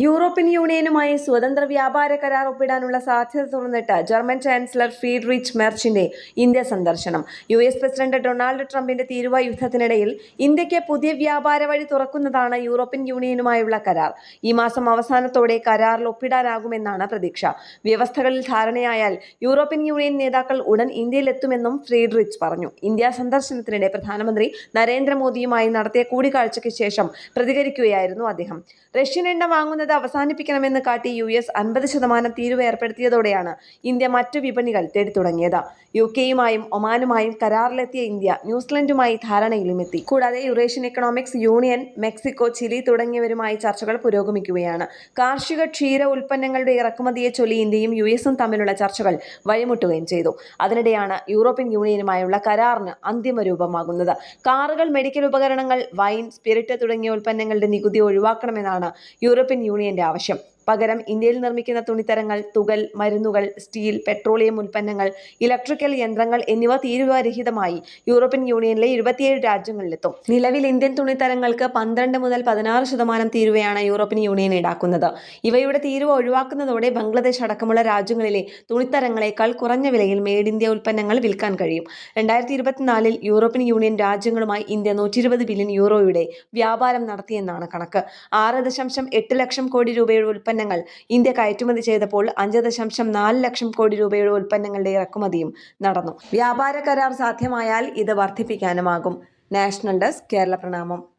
European യൂണിയനുമായി സ്വതന്ത്ര വ്യാപാര കരാർ ഒപ്പിടാനുള്ള സാധ്യത തുറന്നിട്ട് ജർമ്മൻ ചാൻസലർ ഫ്രീഡ്രിച്ച് മെർച്ചിന്റെ ഇന്ത്യ സന്ദർശനം. യു എസ് പ്രസിഡന്റ് ഡൊണാൾഡ് ട്രംപിന്റെ തീരുവ യുദ്ധത്തിനിടയിൽ ഇന്ത്യയ്ക്ക് പുതിയ വ്യാപാര വഴി തുറക്കുന്നതാണ് യൂറോപ്യൻ യൂണിയനുമായുള്ള കരാർ. ഈ മാസം അവസാനത്തോടെ കരാറിൽ ഒപ്പിടാനാകുമെന്നാണ് പ്രതീക്ഷ. വ്യവസ്ഥകളിൽ ധാരണയായാൽ യൂറോപ്യൻ യൂണിയൻ നേതാക്കൾ ഉടൻ ഇന്ത്യയിലെത്തുമെന്നും ഫ്രീഡ്രിച്ച് പറഞ്ഞു. ഇന്ത്യ സന്ദർശനത്തിനിടെ പ്രധാനമന്ത്രി നരേന്ദ്രമോദിയുമായി നടത്തിയ കൂടിക്കാഴ്ചയ്ക്ക് ശേഷം പ്രതികരിക്കുകയായിരുന്നു അദ്ദേഹം. റഷ്യൻ എണ്ണ വാങ്ങുന്നത് അവസാനിപ്പിക്കണമെന്ന് കാട്ടി യു എസ് അൻപത് ശതമാനം തീരുവ ഏർപ്പെടുത്തിയതോടെയാണ് ഇന്ത്യ മറ്റു വിപണികൾ തേടി തുടങ്ങിയത് യു കെയുമായും ഒമാനുമായും കരാറിലെത്തിയ ഇന്ത്യ ന്യൂസിലൻഡുമായി ധാരണയിലും എത്തി കൂടാതെ Eurasian economics union Mexico Chile തുടങ്ങിയവരുമായി ചർച്ചകൾ പുരോഗമിക്കുകയാണ്. കാർഷിക ക്ഷീര ഉൽപ്പന്നങ്ങളുടെ ഇറക്കുമതിയെ ചൊല്ലി ഇന്ത്യയും യു എസും തമ്മിലുള്ള ചർച്ചകൾ വഴിമുട്ടുകയും ചെയ്തു. അതിനിടെയാണ് യൂറോപ്യൻ യൂണിയനുമായുള്ള കരാറിന് അന്തിമ രൂപമാകുന്നത്. കാറുകൾ മെഡിക്കൽ ഉപകരണങ്ങൾ വൈൻ സ്പിരിറ്റ് തുടങ്ങിയ ഉൽപ്പന്നങ്ങളുടെ നികുതി ഒഴിവാക്കണമെന്നാണ് യൂറോപ്യൻ യൂണിയന്റെ ആവശ്യം. പകരം ഇന്ത്യയിൽ നിർമ്മിക്കുന്ന തുണിത്തരങ്ങൾ തുകൽ മരുന്നുകൾ സ്റ്റീൽ പെട്രോളിയം ഉൽപ്പന്നങ്ങൾ ഇലക്ട്രിക്കൽ യന്ത്രങ്ങൾ എന്നിവ തീരുവരഹിതമായി യൂറോപ്യൻ യൂണിയനിലെ ഇരുപത്തിയേഴ് രാജ്യങ്ങളിലെത്തും. നിലവിൽ ഇന്ത്യൻ തുണിത്തരങ്ങൾക്ക് പന്ത്രണ്ട് മുതൽ പതിനാറ് ശതമാനം തീരുവയാണ് യൂറോപ്യൻ യൂണിയൻ ഈടാക്കുന്നത്. ഇവയുടെ തീരുവ ഒഴിവാക്കുന്നതോടെ ബംഗ്ലാദേശ് അടക്കമുള്ള രാജ്യങ്ങളിലെ തുണിത്തരങ്ങളെക്കാൾ കുറഞ്ഞ വിലയിൽ മെയ്ഡ് ഇന്ത്യ ഉൽപ്പന്നങ്ങൾ വിൽക്കാൻ കഴിയും. രണ്ടായിരത്തി ഇരുപത്തിനാലിൽ യൂറോപ്യൻ യൂണിയൻ രാജ്യങ്ങളുമായി ഇന്ത്യ നൂറ്റി ഇരുപത് ബില്യൺ യൂറോയുടെ വ്യാപാരം നടത്തിയെന്നാണ് കണക്ക്. ആറ് ദശാംശം എട്ട് ലക്ഷം കോടി രൂപയുടെ ഉൽപ്പന്നങ്ങൾ. ഇന്ത്യ കയറ്റുമതി ചെയ്തപ്പോൾ അഞ്ച് ദശാംശം നാല് ലക്ഷം കോടി രൂപയുടെ ഉൽപ്പന്നങ്ങളുടെ ഇറക്കുമതിയും നടന്നു. വ്യാപാര കരാർ സാധ്യമായാൽ ഇത് വർദ്ധിപ്പിക്കാനുമാകും. നാഷണൽ ഡെസ്ക് കേരള പ്രണാമം.